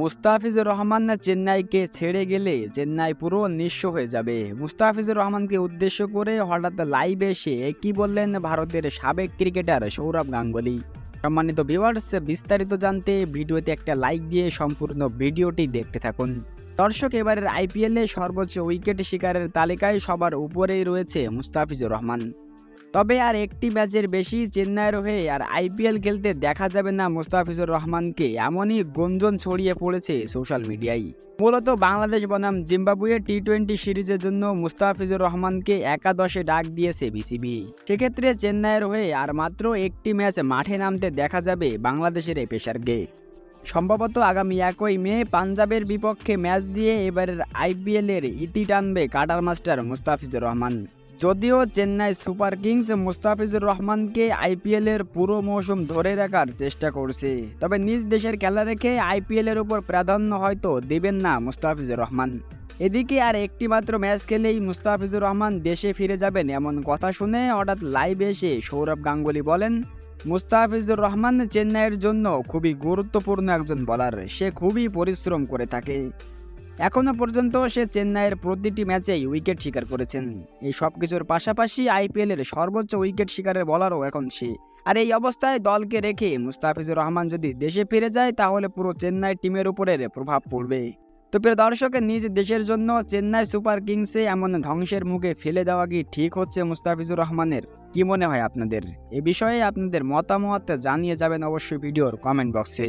মুস্তাফিজুর রহমান চেন্নাইকে ছেড়ে গেলে চেন্নাই পুরো নিঃস্ব হয়ে যাবে। মুস্তাফিজুর রহমানকে উদ্দেশ্য করে হঠাৎ লাইভে এসে কি বললেন ভারতের সাবেক ক্রিকেটার সৌরভ গাঙ্গুলি। সম্মানিত ভিউয়ার্স বিস্তারিত জানতে ভিডিওতে একটা লাইক দিয়ে সম্পূর্ণ ভিডিওটি দেখতে থাকুন। দর্শক, এবারের আইপিএলে সর্বোচ্চ উইকেট শিকারের তালিকায় সবার উপরেই রয়েছে মুস্তাফিজুর রহমান। তবে আর একটি ম্যাচের বেশি চেন্নাইয়ের হয়ে আর আইপিএল খেলতে দেখা যাবে না মুস্তাফিজুর রহমানকে, এমনই গুঞ্জন ছড়িয়ে পড়েছে সোশ্যাল মিডিয়ায়। মূলত বাংলাদেশ বনাম জিম্বাবুয়ে টি টোয়েন্টি সিরিজের জন্য মুস্তাফিজুর রহমানকে একাদশে ডাক দিয়েছে বিসিবি। সেক্ষেত্রে চেন্নাইয়ের হয়ে আর মাত্র একটি ম্যাচ মাঠে নামতে দেখা যাবে বাংলাদেশের এই পেশারকে সম্ভবত আগামী একই মে পাঞ্জাবের বিপক্ষে ম্যাচ দিয়ে এবারের আইপিএলের ইতি টানবে কাটার মাস্টার মুস্তাফিজুর রহমান। যদিও চেন্নাই সুপার কিংস মুস্তাফিজুর রহমানকে আইপিএলের পুরো মৌসুম ধরে রাখার চেষ্টা করছে। তবে নিজ দেশের খেলা রেখে আইপিএলের উপর প্রাধান্য হয়তো দেবেন না মুস্তাফিজুর রহমান। এদিকে আর একটি মাত্র ম্যাচ খেলেই মুস্তাফিজুর রহমান দেশে ফিরে যাবেন এমন কথা শুনে হঠাৎ লাইভে এসে সৌরভ গাঙ্গুলি বলেন, মুস্তাফিজুর রহমান চেন্নাইয়ের জন্য খুবই গুরুত্বপূর্ণ একজন বলার সে খুবই পরিশ্রম করে থাকে। এখনও পর্যন্ত সে চেন্নাইয়ের প্রতিটি ম্যাচেই উইকেট শিকার করেছেন। এই সব কিছুর পাশাপাশি আইপিএলের সর্বোচ্চ উইকেট শিকারের বলারও এখন সে। আর এই অবস্থায় দলকে রেখে মুস্তাফিজুর রহমান যদি দেশে ফিরে যায়, তাহলে পুরো চেন্নাই টিমের উপরে প্রভাব পড়বে। তো প্রিয় দর্শকের নিজ দেশের জন্য চেন্নাই সুপার কিংসে এমন ধ্বংসের মুখে ফেলে দেওয়া কি ঠিক হচ্ছে মুস্তাফিজুর রহমানের? কি মনে হয় আপনাদের? এ বিষয়ে আপনাদের মতামত জানিয়ে যাবেন অবশ্যই ভিডিওর কমেন্ট বক্সে